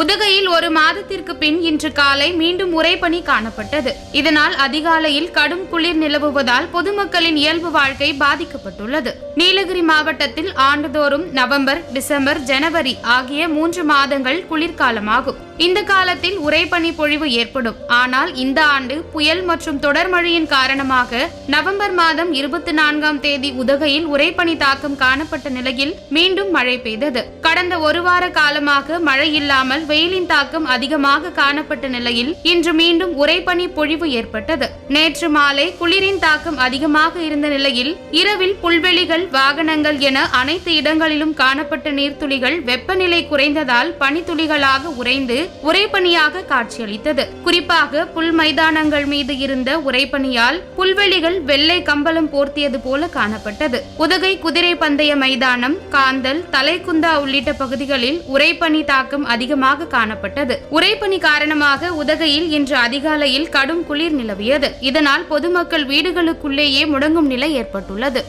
உதகையில் ஒரு மாதத்திற்கு பின் இன்று காலை மீண்டும் உறைபனி காணப்பட்டது. இதனால் அதிகாலையில் கடும் குளிர் நிலவுவதால் பொதுமக்களின் இயல்பு வாழ்க்கை பாதிக்கப்பட்டுள்ளது. நீலகிரி மாவட்டத்தில் ஆண்டுதோறும் நவம்பர் டிசம்பர் ஜனவரி ஆகிய மூன்று மாதங்கள் குளிர்காலமாகும். இந்த காலத்தில் உறைபனி பொழிவு ஏற்படும். ஆனால் இந்த ஆண்டு புயல் மற்றும் தொடர் மழையின் காரணமாக நவம்பர் மாதம் இருபத்தி நான்காம் தேதி உதகையில் உறைபனி தாக்கம் காணப்பட்ட நிலையில் மீண்டும் மழை பெய்தது. கடந்த ஒரு வார காலமாக மழை இல்லாமல் வெயிலின் தாக்கம் அதிகமாக காணப்பட்ட நிலையில் இன்று மீண்டும் உறைபனி பொழிவு ஏற்பட்டது. நேற்று மாலை குளிரின் தாக்கம் அதிகமாக இருந்த நிலையில் இரவில் புல்வெளிகள் வாகனங்கள் என அனைத்து இடங்களிலும் காணப்பட்ட நீர்த்துளிகள் வெப்பநிலை குறைந்ததால் பனித்துளிகளாக உறைந்து உறைபனியாக காட்சியளித்தது. குறிப்பாக புல் மைதானங்கள் மீது இருந்த உறைபனியால் புல்வெளிகள் வெள்ளை கம்பளம் போர்த்தியது போல காணப்பட்டது. உதகை குதிரை பந்தய மைதானம் காந்தல் தலைக்குந்தா உள்ளிட்ட பகுதிகளில் உறைபனி தாக்கம் அதிகமாக அதிகமாக காணப்பட்டது. உறைபனி காரணமாக உதகையில் இன்று அதிகாலையில் கடும் குளிர் நிலவியது. இதனால் பொதுமக்கள் வீடுகளுக்குள்ளேயே முடங்கும் நிலை ஏற்பட்டுள்ளது.